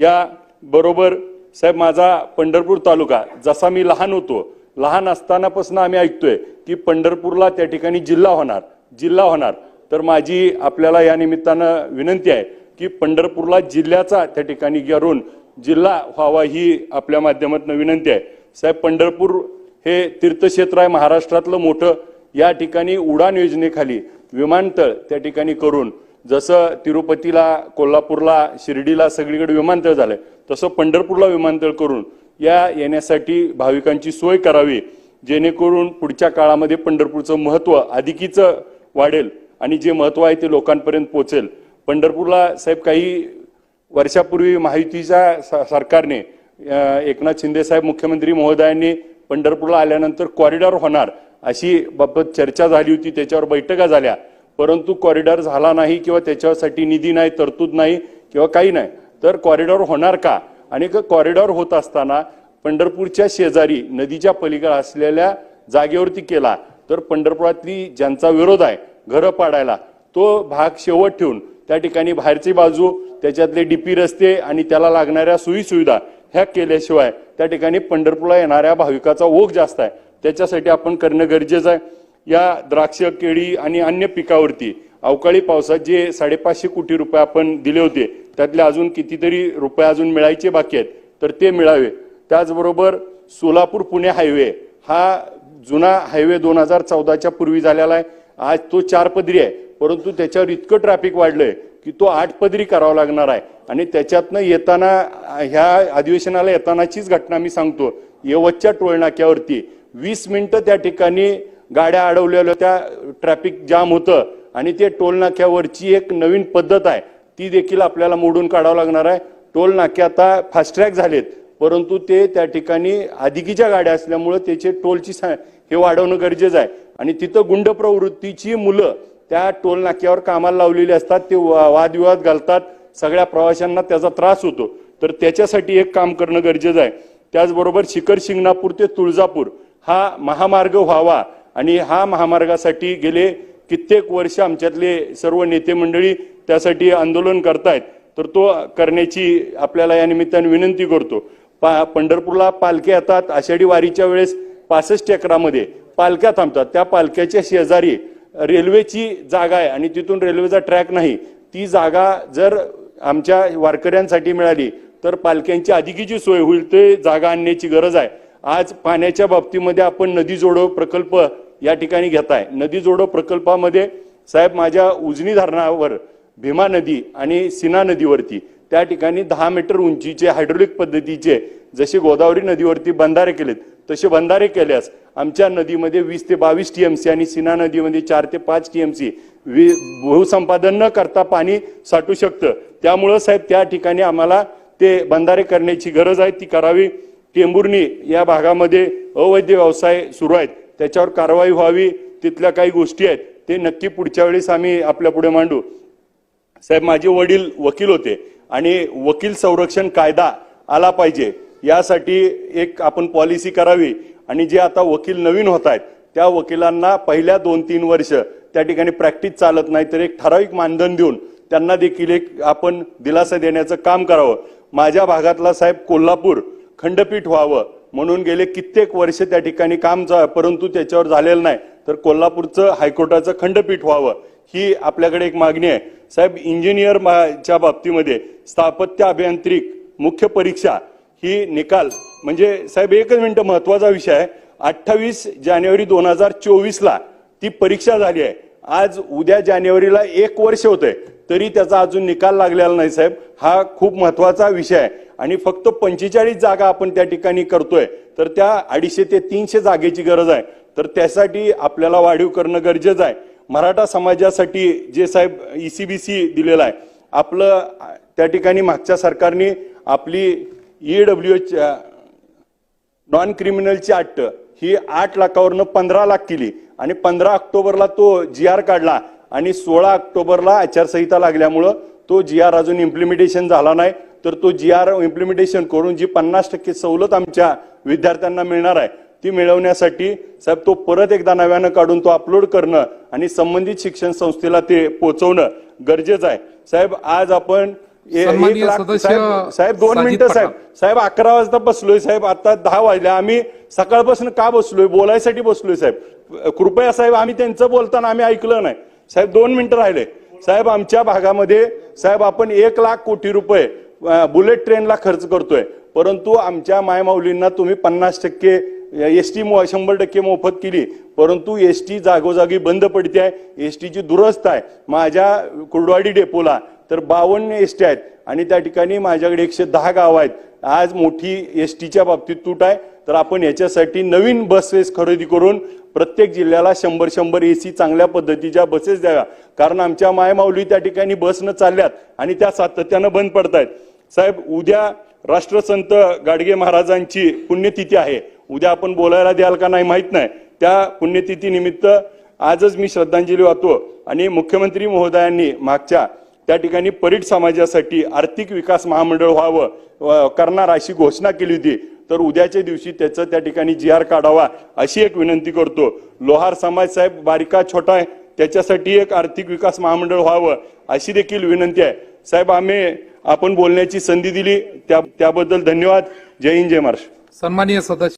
या बरोबर साहेब माझा पंढरपूर तालुका जसा मी लहान होतो लहान असतानापासून आम्ही ऐकतोय की पंढरपूरला त्या ठिकाणी जिल्हा होणार जिल्हा होणार. तर माझी आपल्याला या निमित्तानं विनंती आहे की पंढरपूरला जिल्ह्याचा त्या ठिकाणी करून जिल्हा व्हावा ही आपल्या माध्यमातून विनंती आहे. साहेब पंढरपूर हे तीर्थक्षेत्र आहे महाराष्ट्रातलं मोठं. या ठिकाणी उडान योजनेखाली विमानतळ त्या ठिकाणी करून जसं तिरुपतीला कोल्हापूरला शिर्डीला सगळीकडे विमानतळ झालं तसं पंढरपूरला विमानतळ करून या येण्यासाठी भाविकांची सोय करावी जेणेकरून पुढच्या काळामध्ये पंढरपूरचं महत्त्व अधिकीचं वाढेल आणि जे महत्त्व आहे ते लोकांपर्यंत पोचेल पंढरपूरला साहेब काही वर्षापूर्वी महायुतीच्या सरकारने एकनाथ शिंदे साहेब मुख्यमंत्री महोदयांनी पंढरपूरला आल्यानंतर कॉरिडॉर होणार अशी बाबत चर्चा झाली होती त्याच्यावर बैठका झाल्या. परंतु कॉरिडॉर झाला नाही किंवा त्याच्यासाठी निधी नाही तरतूद नाही किंवा काही नाही तर कॉरिडॉर होणार का? आणि कॉरिडॉर होत असताना पंढरपूरच्या शेजारी नदीच्या पलीकडे असलेल्या जागेवरती केला तर पंढरपुरातली ज्यांचा विरोध आहे घरं पाडायला तो भाग शेवट ठेवून त्या ठिकाणी बाहेरची बाजू त्याच्यातले डीपी रस्ते आणि त्याला लागणाऱ्या सोयी सुविधा ह्या केल्याशिवाय त्या ठिकाणी पंढरपूरला येणाऱ्या भाविकाचा ओघ जास्त आहे. त्याच्यासाठी आपण करणं गरजेचं आहे. या द्राक्ष केळी आणि अन्य पिकावरती अवकाळी पावसात जे साडेपाचशे कोटी रुपये आपण दिले होते त्यातले अजून कितीतरी रुपये अजून मिळायचे बाकी आहेत तर ते मिळावे. त्याचबरोबर सोलापूर पुणे हायवे हा जुना हायवे दोन हजार चौदाच्या पूर्वी झालेला आहे. आज तो चार पदरी आहे परंतु त्याच्यावर इतकं ट्रॅफिक वाढलंय की तो आठ पदरी करावा लागणार आहे. आणि त्याच्यातनं येताना ह्या अधिवेशनाला येतानाचीच घटना मी सांगतो. यवतच्या टोळनाक्यावरती वीस मिनिटं त्या ठिकाणी गाड्या अडवलेल्या त्या ट्रॅफिक जाम होतं. आणि ते टोलनाक्यावरची एक नवीन पद्धत आहे. ती देखील आपल्याला मोडून काढावं लागणार आहे. टोलनाके आता फास्ट्रॅग झालेत. परंतु ते त्या ठिकाणी अधिकीच्या गाड्या असल्यामुळं त्याचे टोलची सा- हे वाढवणं गरजेचं आहे. आणि तिथं गुंड प्रवृत्तीची मुलं त्या टोल नाक्यावर कामाला लावलेली असतात. ते वा- वादविवाद घालतात. सगळ्या प्रवाशांना त्याचा त्रास होतो. तर त्याच्यासाठी एक काम करणं गरजेचं आहे. त्याचबरोबर शिखर शिंगणापूर ते तुळजापूर हा महामार्ग व्हावा. आणि हा महामार्गासाठी गेले कित्येक वर्ष आमच्यातले सर्व नेते मंडळी त्यासाठी आंदोलन करतायत. तर तो करण्याची आपल्याला या निमित्ताने विनंती करतो. पा पंढरपूरला पालख्या येतात आषाढी वारीच्या वेळेस पासष्ट एकरामध्ये पालख्या थांबतात. त्या पालख्याच्या शेजारी रेल्वेची जागा आहे आणि तिथून रेल्वेचा ट्रॅक नाही. ती जागा जर आमच्या वारकऱ्यांसाठी मिळाली तर पालख्यांची अधिकीची सोय होईल ते जागा आणण्याची गरज आहे. आज पाण्याच्या बाबतीमध्ये आपण नदी जोडो प्रकल्प या ठिकाणी घेताय. नदी जोडो प्रकल्पामध्ये साहेब माझ्या उजनी धरणावर भीमा नदी आणि सिना नदीवरती त्या ठिकाणी दहा मीटर उंचीचे हायड्रोलिक पद्धतीचे जसे गोदावरी नदीवरती बंधारे केलेत तसे बंधारे केल्यास आमच्या नदीमध्ये वीस ते बावीस टीएमसी आणि सिना नदीमध्ये चार ते पाच टीएमसी भूसंपादन न करता पाणी साठू शकतं. त्यामुळं साहेब त्या ठिकाणी आम्हाला ते बंधारे करण्याची गरज आहे. ती करावी. टेंबुर्णी या भागामध्ये अवैध व्यवसाय सुरू आहेत. त्याच्यावर कारवाई व्हावी तिथल्या काही गोष्टी आहेत ते नक्की पुढच्या वेळेस आम्ही आपल्या पुढे मांडू. साहेब माझे वडील वकील होते आणि वकील संरक्षण कायदा आला पाहिजे. यासाठी एक आपण पॉलिसी करावी आणि जे आता वकील नवीन होत आहेत त्या वकिलांना पहिल्या दोन तीन वर्ष त्या ठिकाणी प्रॅक्टिस चालत नाही तर एक ठराविक मानधन देऊन त्यांना देखील एक आपण दिलासा देण्याचं काम करावं. माझ्या भागातला साहेब कोल्हापूर खंडपीठ व्हावं. म्हणून गेले कित्येक वर्ष त्या ठिकाणी काम जा- परंतु त्याच्यावर झालेलं नाही. तर कोल्हापूरचं हायकोर्टाचं खंडपीठ व्हावं ही आपल्याकडे एक मागणी आहे. साहेब इंजिनियर च्या बाबतीमध्ये स्थापत्य अभियांत्रिक मुख्य परीक्षा ही निकाल म्हणजे साहेब एकच मिनटं महत्त्वाचा विषय आहे. अठ्ठावीस जानेवारी दोन हजार चोवीसला ती परीक्षा झाली आहे. आज उद्या जानेवारीला एक वर्ष होतंय तरी त्याचा अजून निकाल लागलेला नाही साहेब. हा खूप महत्त्वाचा विषय आहे. आणि फक्त पंचेचाळीस जागा आपण त्या ठिकाणी करतोय तर त्या अडीचशे ते तीनशे जागेची गरज आहे. तर त्यासाठी आपल्याला वाढीव करणं गरजेचं आहे. मराठा समाजासाठी जे साहेब ई सी बी सी दिलेलं आहे आपलं त्या ठिकाणी मागच्या सरकारने आपली ई डब्ल्यू एच नॉन क्रिमिनलची अट ही आठ लाखावरनं पंधरा लाख केली. आणि पंधरा ऑक्टोबरला तो जी आर काढला आणि सोळा ऑक्टोबरला आचारसंहिता लागल्यामुळं तो जी आर अजून इम्प्लिमेंटेशन झाला नाही तर तो जी आर इम्प्लिमेंटेशन करून जी पन्नास टक्के सवलत आमच्या विद्यार्थ्यांना मिळणार आहे ती मिळवण्यासाठी साहेब तो परत एकदा नव्यानं काढून तो अपलोड करणं आणि संबंधित शिक्षण संस्थेला ते पोहोचवणं गरजेचं आहे. साहेब आज आपण साहेब दोन मिनिटं. साहेब. साहेब अकरा वाजता बसलोय साहेब आता दहा वाजले. आम्ही सकाळपासून का बसलोय? बोलायसाठी बसलोय साहेब. कृपया साहेब आम्ही त्यांचं बोलताना आम्ही ऐकलं नाही. साहेब दोन मिनिटं राहिले. साहेब आमच्या भागामध्ये साहेब आपण एक लाख कोटी रुपये बुलेट ट्रेनला खर्च करतोय. परंतु आमच्या मायमाऊलींना तुम्ही पन्नास टक्के एस टी शंभर टक्के मोफत केली. परंतु एस टी जागोजागी बंद पडते आहे एस टीची दुरस्त आहे. माझ्या कुर्डवाडी डेपोला तर बावन्न एस टी आहेत. आणि त्या ठिकाणी माझ्याकडे एकशे दहा गावं आहेत. आज मोठी एस टीच्या बाबतीत तूट आहे. तर आपण याच्यासाठी नवीन बसेस खरेदी करून प्रत्येक जिल्ह्याला शंभर शंभर ए सी चांगल्या पद्धतीच्या बसेस द्याव्या. कारण आमच्या मायमाऊली त्या ठिकाणी बसनं चालल्यात आणि त्या सातत्यानं बंद पडतायत. साहेब उद्या राष्ट्रसंत गाडगे महाराजांची पुण्यतिथी आहे. उद्या आपण बोलायला द्याल का नाही माहीत नाही. त्या पुण्यतिथीनिमित्त आजच मी श्रद्धांजली वाहतो आणि मुख्यमंत्री महोदयांनी मागच्या त्या ठिकाणी परीट समाजासाठी आर्थिक विकास महामंडळ व्हावं व करणार अशी घोषणा केली होती. तर उद्याच्या दिवशी त्याचं त्या ठिकाणी जी आर काढावा अशी एक विनंती करतो. लोहार समाज साहेब बारिका छोटा आहे त्याच्यासाठी एक आर्थिक विकास महामंडळ व्हावं अशी देखील विनंती आहे. साहेब आम्ही आपण बोलण्याची संधी दिली. त्या त्याबद्दल धन्यवाद. जय हिंद जय महाराष्ट्र. सन्माननीय सदस्य